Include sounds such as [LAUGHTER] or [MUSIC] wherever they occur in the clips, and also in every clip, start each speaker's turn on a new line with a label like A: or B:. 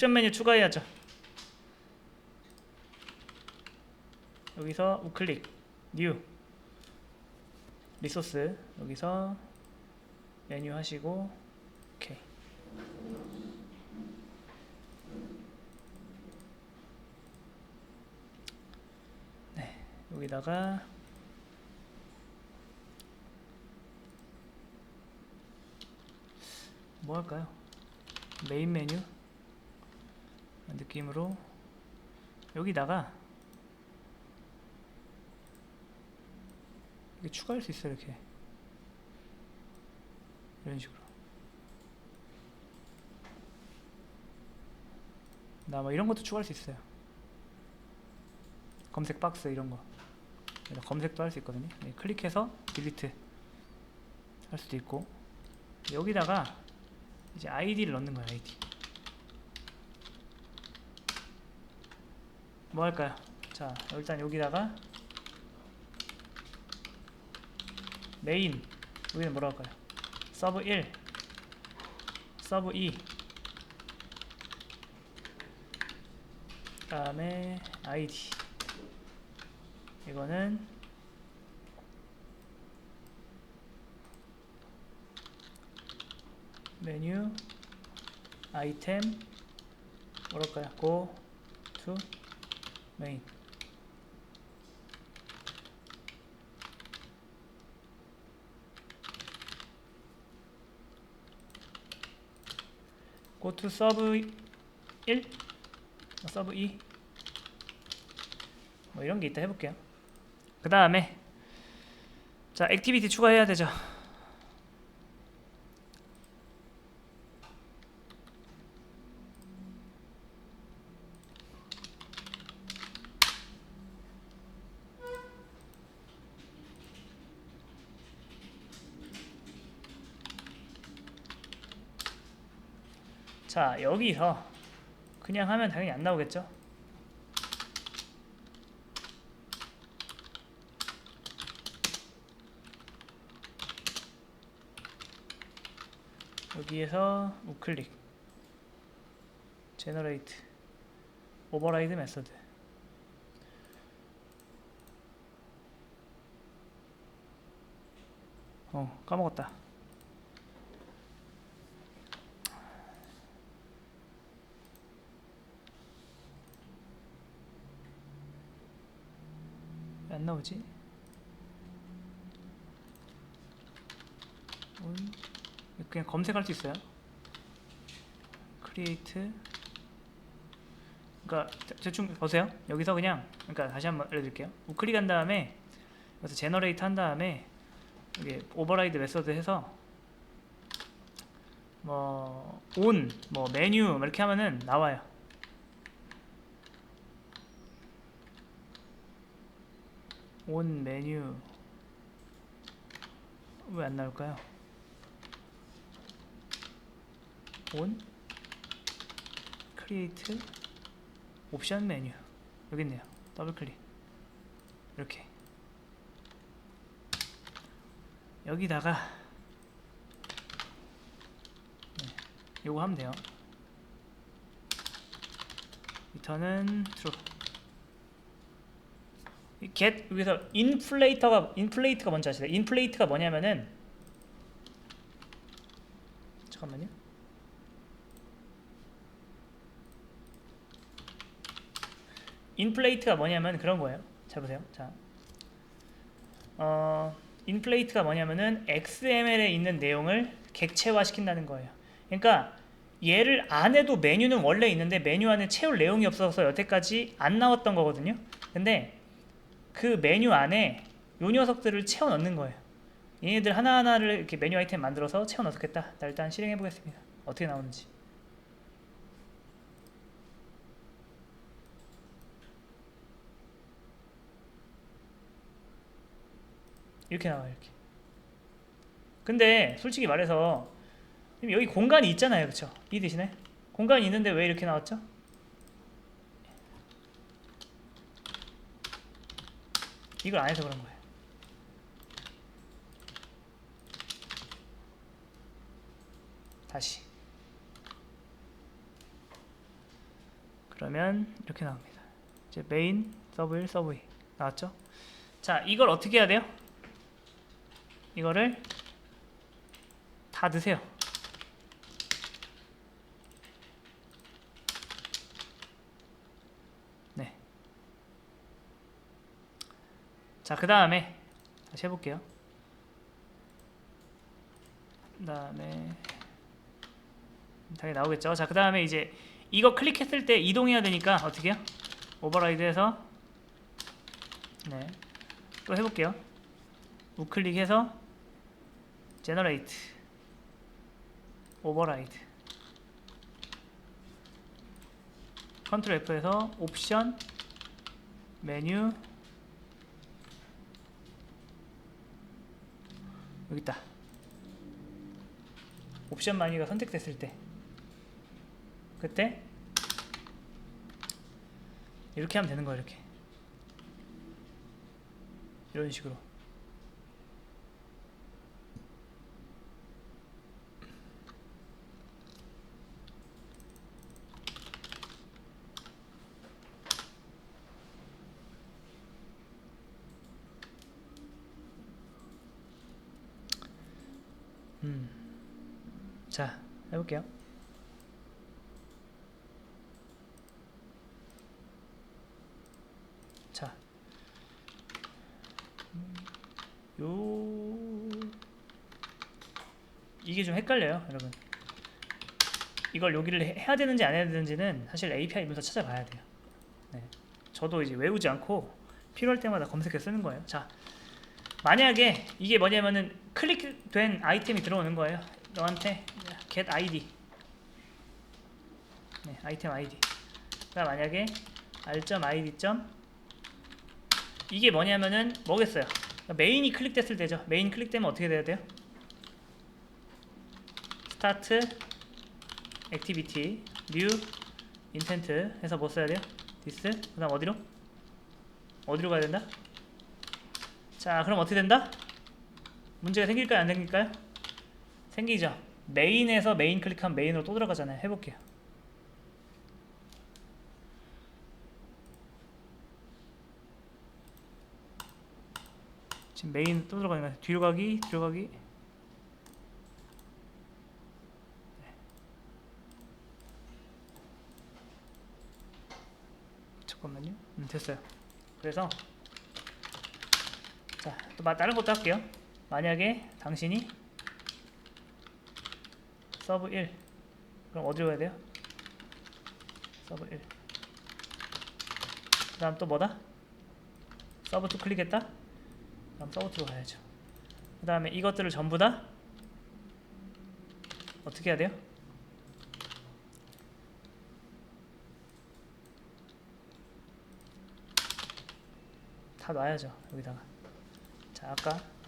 A: 옵션 메뉴 추가해야죠. 여기서 우클릭 뉴 리소스 여기서 메뉴 하시고 오케이 네 여기다가 뭐 할까요? 메인 메뉴 느낌으로 여기다가 이게 추가할 수 있어요 이렇게. 이런 식으로. 나 뭐 이런 것도 추가할 수 있어요. 검색 박스 이런 거. 검색도 할 수 있거든요. 네, 클릭해서 딜리트 할 수도 있고. 여기다가 이제 아이디를 넣는 거예요 아이디 뭐 할까요? 자 일단 여기다가 메인 여기는 뭐라고 할까요? 서브 1 서브 2 다음에 아이디. 이거는 메뉴 아이템 뭐랄까요? go go to 서브 1 서브 2뭐 이런 게 있다 해볼게요. 그 다음에 자 액티비티 추가해야 되죠 자 여기서 그냥 하면 당연히 안 나오겠죠? 여기에서 우클릭 제너레이트 오버라이드 메서드. 어 까먹었다 왜 안 나오지? 온 그냥 검색할 수 있어요. 크리에이트 그러니까 대- 대충 보세요. 여기서 그냥 그러니까 다시 한번 알려드릴게요. 우클릭 한 다음에 여기서 제너레이트 한 다음에 여기 오버라이드 메서드 해서 뭐 온, 뭐 메뉴 뭐 이렇게 하면은 나와요. 온 메뉴 왜 안 나올까요? 온 크리에이트 옵션 메뉴. 여기 있네요. 더블 클릭. 이렇게. 여기다가 네, 요거 하면 돼요. 리턴은 true. 이 get 여기서 인플레이터가 인플레이트가 뭔지 아시나요? 인플레이트가 뭐냐면은 잠깐만요. 인플레이트가 뭐냐면 그런 거예요. 잘 보세요. 자, 어, 인플레이트가 뭐냐면은 XML에 있는 내용을 객체화 시킨다는 거예요. 그러니까 얘를 안 해도 메뉴는 원래 있는데 메뉴 안에 채울 내용이 없어서 여태까지 안 나왔던 거거든요. 근데 그 메뉴 안에 요 녀석들을 채워 넣는 거예요. 얘네들 하나하나를 이렇게 메뉴 아이템 만들어서 채워 넣겠다. 자, 일단 실행해 보겠습니다. 어떻게 나오는지. 이렇게 나와요, 이렇게. 근데 솔직히 말해서 여기 공간이 있잖아요, 그렇죠? 이 대신에 공간이 있는데 왜 이렇게 나왔죠? 이걸 안 해서 그런 거예요. 다시 그러면 이렇게 나옵니다. 이제 메인 서브 1 서브 2 나왔죠? 자, 이걸 어떻게 해야 돼요? 이거를 다 넣으세요. 네. 자, 그 다음에 다시 해볼게요. 그 다음에 당연히 나오겠죠. 자, 그 다음에 이제 이거 클릭했을 때 이동해야 되니까 어떻게 해요? 오버라이드해서 네. 또 해볼게요. 우클릭해서 제너레이트 오버라이드 컨트롤 F에서 옵션 메뉴 여기 있다. 옵션 마뉴가 선택됐을 때 그때 이렇게 하면 되는 거예요. 이렇게 이런 식으로 음. 자, 해볼게요. 자, 음, 요 이게 좀 헷갈려요, 여러분. 이걸 여기를 해- 해야 되는지 안 해야 되는지는 사실 API 문서 찾아봐야 돼요. 네. 저도 이제 외우지 않고 필요할 때마다 검색해 쓰는 거예요. 자, 만약에 이게 뭐냐면은 클릭된 아이템이 들어오는 거예요. 너한테 get ID. 네, 아이템 ID. 그 만약에 r.id. 이게 뭐냐면은 뭐겠어요? 메인이 클릭됐을 때죠. 메인 클릭되면 어떻게 돼야 돼요? 스타트 액티비티 뉴 인텐트 해서 뭐 써야 돼요? 디스 그다음 어디로? 어디로 가야 된다? 자 그럼 어떻게 된다? 문제가 생길까요 안 생길까요? 생기죠 메인에서 메인 클릭하면 메인으로 또 들어가잖아요. 해볼게요. 지금 메인 또 들어가는 거예요. 뒤로 가기 뒤로 가기. 네. 잠깐만요. 음, 됐어요. 그래서 자, 또 마- 다른 것도 할게요. 만약에 당신이 서브 1 그럼 어디로 가야 돼요? 서브 1 그다음 또 뭐다? 서브 2 클릭했다? 그럼 서브 2로 가야죠. 그 다음에 이것들을 전부 다 어떻게 해야 돼요? 다 놔야죠 여기다가 자 아까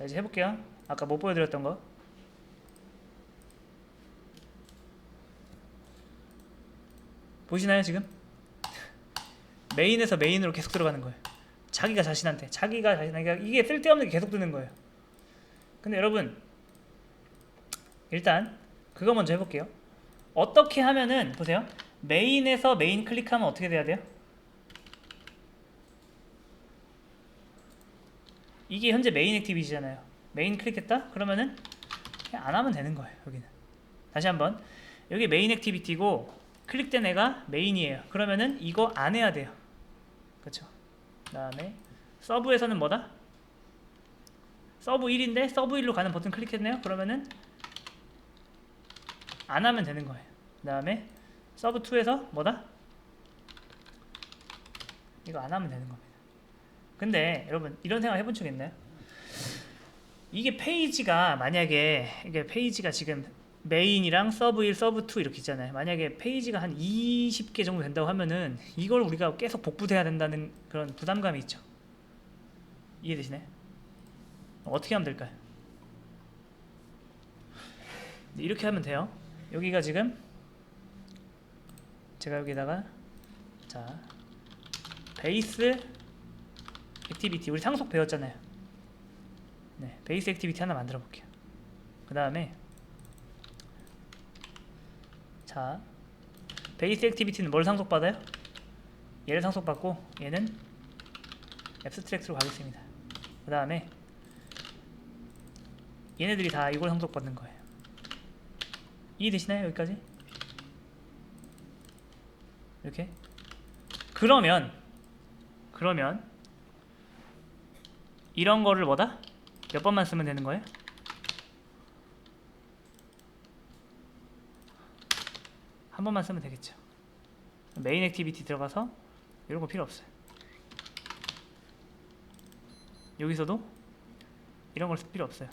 A: 자 이제 해볼게요. 아까 못 보여드렸던 거. 보시나요 지금? [LAUGHS] 메인에서 메인으로 계속 들어가는 거예요. 자기가 자신한테 자기가 자신한테. 이게 쓸데없는 게 계속 뜨는 거예요. 근데 여러분 일단 그거 먼저 해볼게요. 어떻게 하면은 보세요. 메인에서 메인 클릭하면 어떻게 돼야 돼요? 이게 현재 메인 액티비티잖아요. 메인 클릭했다? 그러면은 안 하면 되는 거예요. 여기는 다시 한번 여기 메인 액티비티고 클릭된 애가 메인이에요. 그러면은 이거 안 해야 돼요. 그렇죠? 그다음에 서브에서는 뭐다? 서브 1인데 서브 1로 가는 버튼 클릭했네요. 그러면은 안 하면 되는 거예요. 그 다음에 서브 2에서 뭐다? 이거 안 하면 되는 겁니다. 근데 여러분 이런 생각 해본 적 있나요? 이게 페이지가 만약에 이게 페이지가 지금 메인이랑 서브 1, 서브 2 이렇게 있잖아요. 만약에 페이지가 한 20개 정도 된다고 하면은 이걸 우리가 계속 복구돼야 된다는 그런 부담감이 있죠. 이해되시나요? 어떻게 하면 될까요? 이렇게 하면 돼요. 여기가 지금 제가 여기다가 자 베이스 액티비티 우리 상속 배웠잖아요. 네, 베이스 액티비티 하나 만들어 볼게요. 그 다음에 자 베이스 액티비티는 뭘 상속받아요? 얘를 상속받고 얘는 앱스트랙트로 가겠습니다. 그 다음에 얘네들이 다 이걸 상속받는 거예요. 이해되시나요? 여기까지? 이렇게 그러면 그러면 이런 거를 뭐다? 몇 번만 쓰면 되는 거예요? 한 번만 쓰면 되겠죠. 메인 액티비티 들어가서 이런 거 필요 없어요. 여기서도 이런 걸쓸 필요 없어요.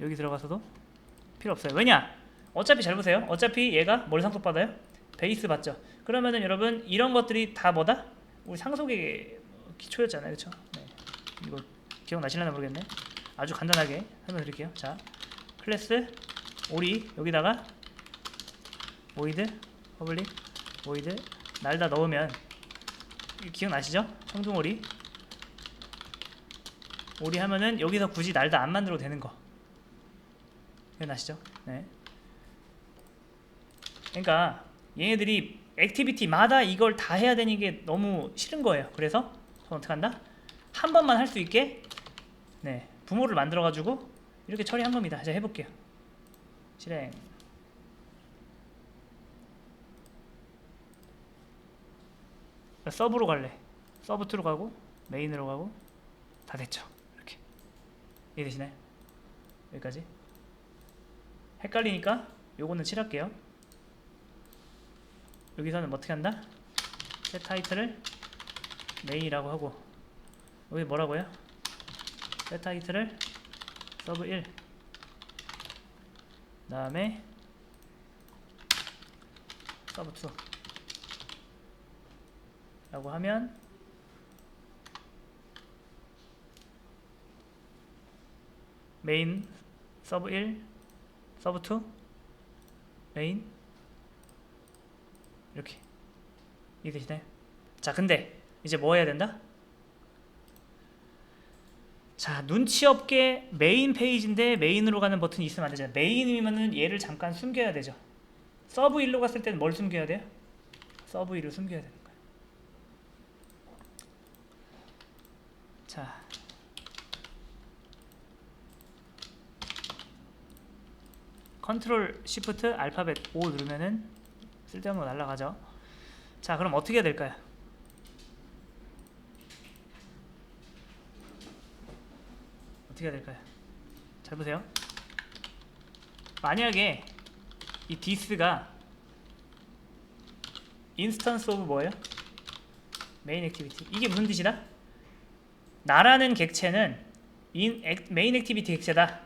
A: 여기 들어가서도 필요 없어요. 왜냐? 어차피 잘 보세요. 어차피 얘가 뭘 상속받아요? 베이스 받죠. 그러면은 여러분 이런 것들이 다 뭐다? 우리 상속의 기초였잖아요, 그렇죠? 네. 이거 기억나실려나 모르겠네. 아주 간단하게 설명드릴게요. 자, 클래스 오리 여기다가 보이드 퍼블릭 보이드 날다 넣으면 기억나시죠? 청둥오리 오리 하면은 여기서 굳이 날다 안 만들어도 되는 거 기억나시죠? 네. 그러니까 얘네들이 액티비티마다 이걸 다 해야 되는 게 너무 싫은 거예요. 그래서 저는 어떻게 한다? 한 번만 할 수 있게 네 부모를 만들어 가지고 이렇게 처리한 겁니다. 제가 해볼게요. 실행. 서브로 갈래. 서브 2로 가고 메인으로 가고 다 됐죠. 이렇게 이해되시나요? 여기까지. 헷갈리니까 요거는 칠할게요. 여기서는 뭐 어떻게 한다? set 타이틀을 메인이라고 하고. 여기 뭐라고요? 타이틀을 서브 1 다음에 서브 2 라고 하면 메인 서브 1 서브 2 메인. 이렇게. 이해되시나요? 자 근데 이제 뭐 해야 된다? 자 눈치 없게 메인 페이지인데 메인으로 가는 버튼이 있으면 안 되잖아요 메인이면은 얘를 잠깐 숨겨야 되죠 서브 1로 갔을 때는 뭘 숨겨야 돼요? 서브 1을 숨겨야 되는 거예요 자 컨트롤 시프트 알파벳 O 누르면은 쓸데없는 거 날라가죠 자 그럼 어떻게 해야 될까요? 어떻게 해야 될까요? 잘 보세요. 만약에 이 디스가 인스턴스 오브 뭐예요? 메인 액티비티. 이게 무슨 뜻이다? 나라는 객체는 인, 액, 메인 액티비티 객체다.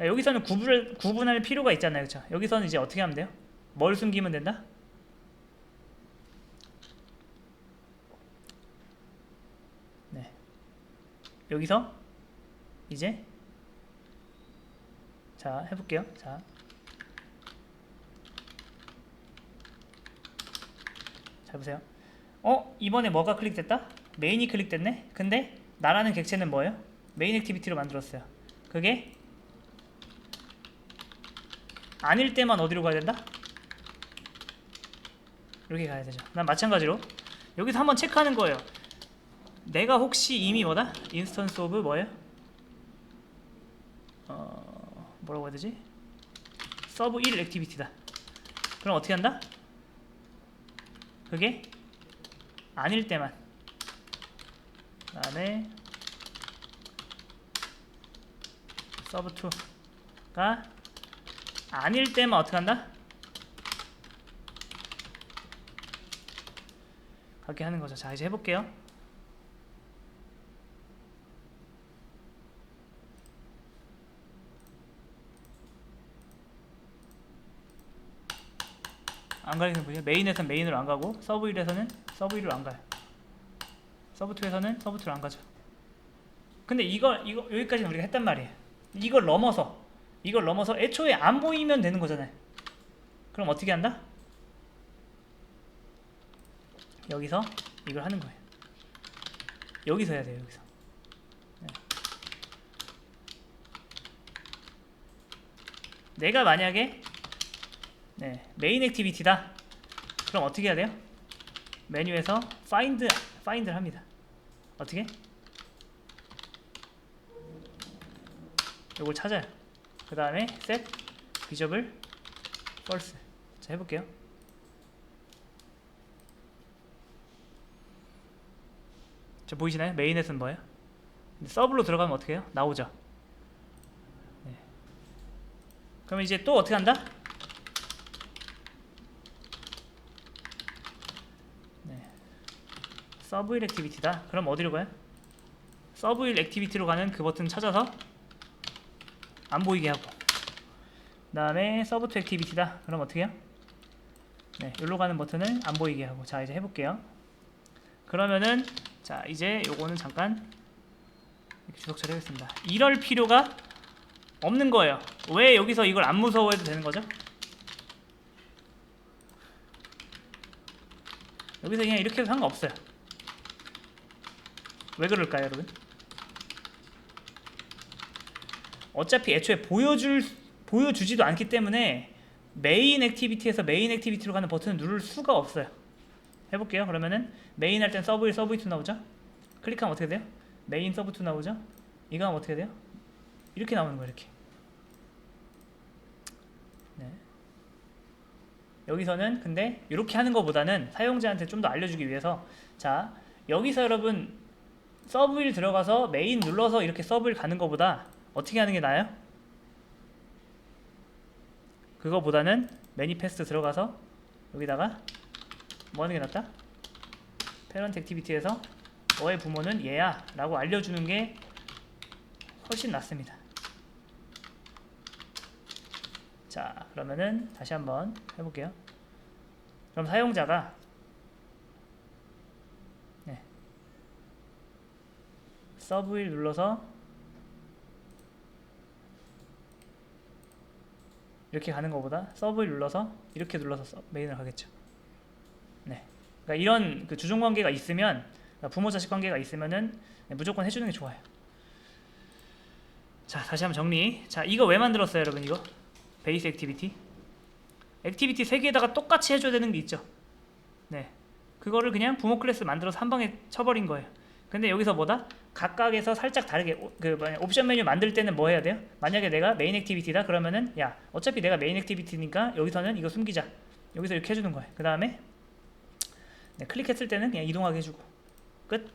A: 여기서는 구분을, 구분할 필요가 있잖아요. 그렇죠? 여기서는 이제 어떻게 하면 돼요? 뭘 숨기면 된다? 네. 여기서 이제 자 해볼게요. 자 잘 보세요. 어 이번에 뭐가 클릭됐다? 메인이 클릭됐네. 근데 나라는 객체는 뭐예요? 메인 액티비티로 만들었어요. 그게 아닐 때만 어디로 가야 된다? 이렇게 가야 되죠. 난 마찬가지로 여기서 한번 체크하는 거예요. 내가 혹시 이미 뭐다? 인스턴스 오브 뭐예요? 어 뭐라고 해야 되지? 서브 1 액티비티다. 그럼 어떻게 한다? 그게 아닐 때만. 그 다음에 서브 2가 아닐 때만 어떻게 한다? 그렇게 하는 거죠. 자 이제 해볼게요. 안 가리는 분이요. 메인에서는 메인으로 안 가고 서브 1에서는 서브 1로 안 가요. 서브 2에서는 서브 2로 안 가죠. 근데 이거 이거 여기까지는 우리가 했단 말이에요. 이걸 넘어서 이걸 넘어서 애초에 안 보이면 되는 거잖아요. 그럼 어떻게 한다? 여기서 이걸 하는 거예요. 여기서 해야 돼요. 여기서. 네. 내가 만약에 네, 메인 액티비티다. 그럼 어떻게 해야 돼요? 메뉴에서 find find를 합니다. 어떻게? 요걸 찾아요. 그 다음에 set visible false. 자 해볼게요. 저 보이시나요? 메인에서는 뭐예요? 근데 서브로 들어가면 어떻게 해요? 나오죠. 네. 그러면 이제 또 어떻게 한다? 네. 서브일 액티비티다. 그럼 어디로 가요? 서브일 액티비티로 가는 그 버튼 찾아서 안 보이게 하고 그 다음에 서브 투 액티비티다. 그럼 어떻게 해요? 네, 여기로 가는 버튼을 안 보이게 하고 자 이제 해볼게요. 그러면은 자 이제 요거는 잠깐 주석 처리하겠습니다. 이럴 필요가 없는 거예요. 왜 여기서 이걸 안 무서워해도 되는 거죠? 여기서 그냥 이렇게 해도 상관없어요. 왜 그럴까요, 여러분? 어차피 애초에 보여줄 보여주지도 않기 때문에 메인 액티비티에서 메인 액티비티로 가는 버튼을 누를 수가 없어요. 해볼게요. 그러면은 메인 할 땐 서브 1, 서브 2 나오죠? 클릭하면 어떻게 돼요? 메인 서브 2 나오죠? 이거 하면 어떻게 돼요? 이렇게 나오는 거예요. 이렇게. 네. 여기서는 근데 이렇게 하는 것보다는 사용자한테 좀 더 알려주기 위해서 자 여기서 여러분 서브 1 들어가서 메인 눌러서 이렇게 서브 1 가는 것보다 어떻게 하는 게 나아요? 그거보다는 매니페스트 들어가서 여기다가 뭐 하는 게 낫다? 페런트 액티비티에서 너의 부모는 얘야 라고 알려주는 게 훨씬 낫습니다 자 그러면은 다시 한번 해볼게요 그럼 사용자가 네. 서브 1 눌러서 이렇게 가는 것보다 서브 1 눌러서 이렇게 눌러서 서- 메인을 가겠죠 네. 그러니까 이런 그 주종 관계가 있으면 그러니까 부모 자식 관계가 있으면은 네, 무조건 해주는 게 좋아요. 자 다시 한번 정리. 자 이거 왜 만들었어요, 여러분 이거? 베이스 액티비티. 액티비티 세 개에다가 똑같이 해줘야 되는 게 있죠. 네. 그거를 그냥 부모 클래스 만들어서 한 방에 쳐버린 거예요. 근데 여기서 뭐다? 각각에서 살짝 다르게 오- 그 옵션 메뉴 만들 때는 뭐 해야 돼요? 만약에 내가 메인 액티비티다 그러면은 야 어차피 내가 메인 액티비티니까 여기서는 이거 숨기자. 여기서 이렇게 해주는 거예요. 그 다음에 네, 클릭했을 때는 그냥 이동하게 해주고 끝